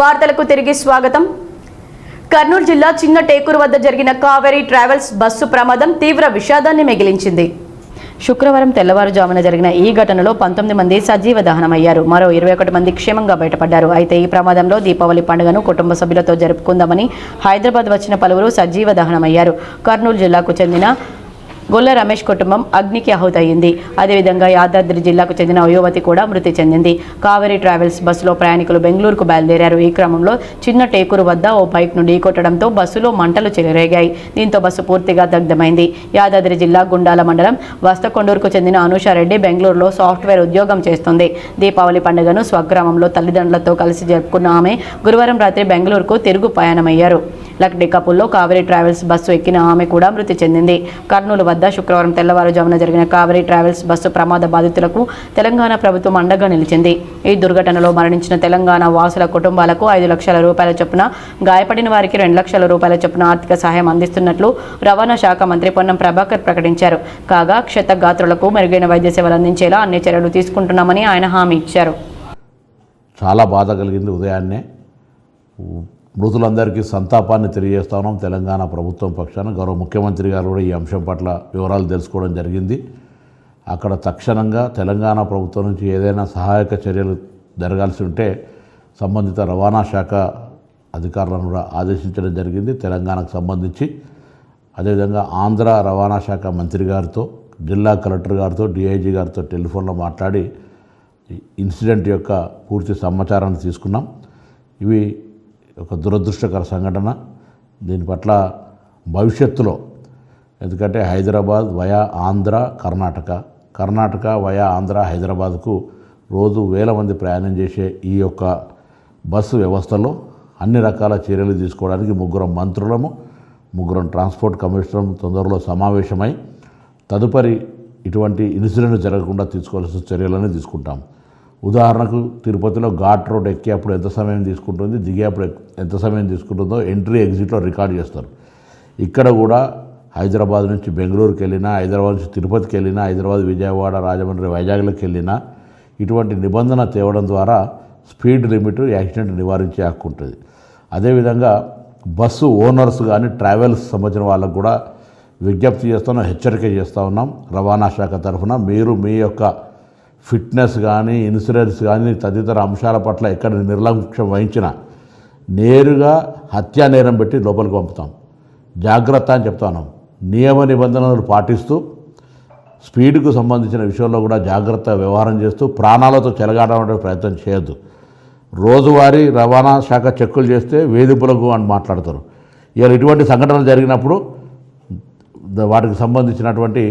వార్తలకు తిరిగి స్వాగతం. కర్నూలు జిల్లా చిన్న టేకూరు వద్ద జరిగిన కావేరీ ట్రావెల్స్ బస్సు ప్రమాదం తీవ్ర విషాదాన్ని మిగిలించింది. శుక్రవారం తెల్లవారుజామున జరిగిన ఈ ఘటనలో పంతొమ్మిది మంది సజీవ దహనమయ్యారు. మరో ఇరవై ఒకటి మంది క్షేమంగా బయటపడ్డారు. అయితే ఈ ప్రమాదంలో దీపావళి పండుగను కుటుంబ సభ్యులతో జరుపుకుందామని హైదరాబాద్ వచ్చిన పలువురు సజీవ దహనమయ్యారు. కర్నూలు జిల్లాకు చెందిన గొల్ల రమేష్ కుటుంబం అగ్నికి ఆహుతయింది. అదేవిధంగా యాదాద్రి జిల్లాకు చెందిన అయోవతి యువతి కూడా మృతి చెందింది. కావేరీ ట్రావెల్స్ బస్సులో ప్రయాణికులు బెంగళూరుకు బయలుదేరారు. ఈ క్రమంలో చిన్న టేకూరు వద్ద ఓ బైక్ను ఢీకొట్టడంతో బస్సులో మంటలు చెలరేగాయి. దీంతో బస్సు పూర్తిగా దగ్ధమైంది. యాదాద్రి జిల్లా గుండాల మండలం వస్తకొండూరుకు చెందిన అనుషారెడ్డి బెంగళూరులో సాఫ్ట్వేర్ ఉద్యోగం చేస్తుంది. దీపావళి పండుగను స్వగ్రామంలో తల్లిదండ్రులతో కలిసి జరుపుకున్న ఆమె గురువారం రాత్రి బెంగళూరుకు తిరుగు ప్రయాణమయ్యారు. లక్డికపుల్లో కావేరీ ట్రావెల్స్ బస్సు ఎక్కిన ఆమె కూడా మృతి చెందింది. కర్నూలు వద్ద శుక్రవారం తెల్లవారుజామున జరిగిన కావేరీ ట్రావెల్స్ బస్సు ప్రమాద బాధితులకు తెలంగాణ ప్రభుత్వం అండగా నిలిచింది. ఈ దుర్ఘటనలో మరణించిన తెలంగాణ వాసుల కుటుంబాలకు ఐదు లక్షల రూపాయల చొప్పున గాయపడిన వారికి రెండు లక్షల రూపాయల చొప్పున ఆర్థిక సహాయం అందిస్తున్నట్లు రవాణా శాఖ మంత్రి పొన్నం ప్రభాకర్ ప్రకటించారు. కాగా క్షతగాత్రులకు మెరుగైన వైద్య సేవలు అందించేలా అన్ని చర్యలు తీసుకుంటున్నామని ఆయన హామీ ఇచ్చారు. చాలా బాధ కలిగింది ఉదయాన్నే. మృతులందరికీ సంతాపాన్ని తెలియజేస్తాను తెలంగాణ ప్రభుత్వం పక్షాన గౌరవ ముఖ్యమంత్రి గారు కూడా ఈ అంశం పట్ల వివరాలు తెలుసుకోవడం జరిగింది. అక్కడ తక్షణంగా తెలంగాణ ప్రభుత్వం నుంచి ఏదైనా సహాయక చర్యలు జరగాల్సి ఉంటే సంబంధిత రవాణా శాఖ అధికారులను కూడా ఆదేశించడం జరిగింది. తెలంగాణకు సంబంధించి అదేవిధంగా ఆంధ్ర రవాణా శాఖ మంత్రి గారితో జిల్లా కలెక్టర్ గారితో డిఐజీ గారితో టెలిఫోన్లో మాట్లాడి ఇన్సిడెంట్ యొక్క పూర్తి సమాచారాన్ని తీసుకున్నాం. ఇవి ఒక దురదృష్టకర సంఘటన. దీని పట్ల భవిష్యత్తులో ఎందుకంటే హైదరాబాద్ వయా ఆంధ్ర కర్ణాటక. కర్ణాటక వయా ఆంధ్ర హైదరాబాద్కు రోజు వేల మంది ప్రయాణం చేసే ఈ యొక్క బస్సు వ్యవస్థలో అన్ని రకాల చర్యలు తీసుకోవడానికి ముగ్గురం మంత్రులము ముగ్గురం ట్రాన్స్పోర్ట్ కమిషనర్ తొందరలో సమావేశమై తదుపరి ఇటువంటి ఇన్సిడెంట్ జరగకుండా తీసుకోవాల్సిన చర్యలనే తీసుకుంటాం ఉదాహరణకు తిరుపతిలో ఘాట్ రోడ్ ఎక్కేప్పుడు ఎంత సమయం తీసుకుంటుంది దిగేప్పుడు ఎంత సమయం తీసుకుంటుందో ఎంట్రీ ఎగ్జిట్లో రికార్డ్ చేస్తారు. ఇక్కడ కూడా హైదరాబాద్ నుంచి బెంగళూరుకి వెళ్ళినా హైదరాబాద్ నుంచి తిరుపతికి వెళ్ళినా హైదరాబాద్ విజయవాడ రాజమండ్రి వైజాగ్లోకి వెళ్ళినా ఇటువంటి నిబంధన తేవడం ద్వారా స్పీడ్ లిమిట్ యాక్సిడెంట్ నివారించే హక్కు ఉంటుంది. అదేవిధంగా బస్సు ఓనర్స్ కానీ ట్రావెల్స్ సంబంధించిన వాళ్ళకు కూడా విజ్ఞప్తి చేస్తున్నాం హెచ్చరిక చేస్తూ ఉన్నాం. రవాణా శాఖ తరఫున మీరు మీ యొక్క ఫిట్నెస్ కానీ ఇన్సూరెన్స్ కానీ తదితర అంశాల పట్ల ఎక్కడ నిర్లక్ష్యం వహించినా నేరుగా హత్యా నేరం పెట్టి లోపలికి పంపుతాం. జాగ్రత్త అని చెప్తాను నియమ నిబంధనలు పాటిస్తూ స్పీడ్కు సంబంధించిన విషయంలో కూడా జాగ్రత్త వ్యవహారం చేస్తూ ప్రాణాలతో చెలగాటం ప్రయత్నం చేయొద్దు. రోజువారీ రవాణా శాఖ చెక్కులు చేస్తే వేధింపులకు అని మాట్లాడతారు. ఇలా ఇటువంటి సంఘటనలు జరిగినప్పుడు వాటికి సంబంధించినటువంటి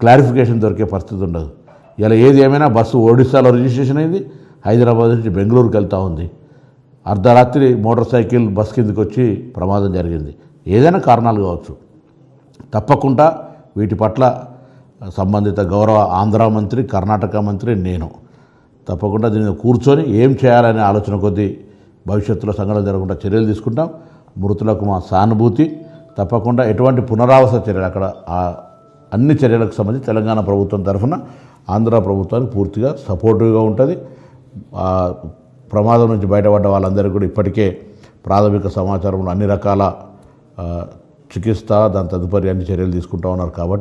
క్లారిఫికేషన్ దొరికే పరిస్థితి ఉండదు. ఇలా ఏది ఏమైనా బస్సు ఒడిశాలో రిజిస్ట్రేషన్ అయింది హైదరాబాద్ నుంచి బెంగళూరుకి వెళ్తూ ఉంది. అర్ధరాత్రి మోటార్ సైకిల్ బస్ కిందకి వచ్చి ప్రమాదం జరిగింది. ఏదైనా కారణాలు కావచ్చు. తప్పకుండా వీటి పట్ల సంబంధిత గౌరవ ఆంధ్ర మంత్రి కర్ణాటక మంత్రి నేను తప్పకుండా దీని కూర్చొని ఏం చేయాలనే ఆలోచన కొద్దీ భవిష్యత్తులో సంఘటన జరగకుండా చర్యలు తీసుకుంటాం. మృతులకు మా సానుభూతి తప్పకుండా ఎటువంటి పునరావాస చర్యలు అక్కడ అన్ని చర్యలకు సంబంధించి తెలంగాణ ప్రభుత్వం తరఫున ఆంధ్ర ప్రభుత్వానికి పూర్తిగా సపోర్టివ్గా ఉంటుంది. ప్రమాదం నుంచి బయటపడ్డ వాళ్ళందరికీ కూడా ఇప్పటికే ప్రాథమిక సమాచారంలో అన్ని రకాల చికిత్స దాని తదుపరి అన్ని చర్యలు తీసుకుంటా ఉన్నారు కాబట్టి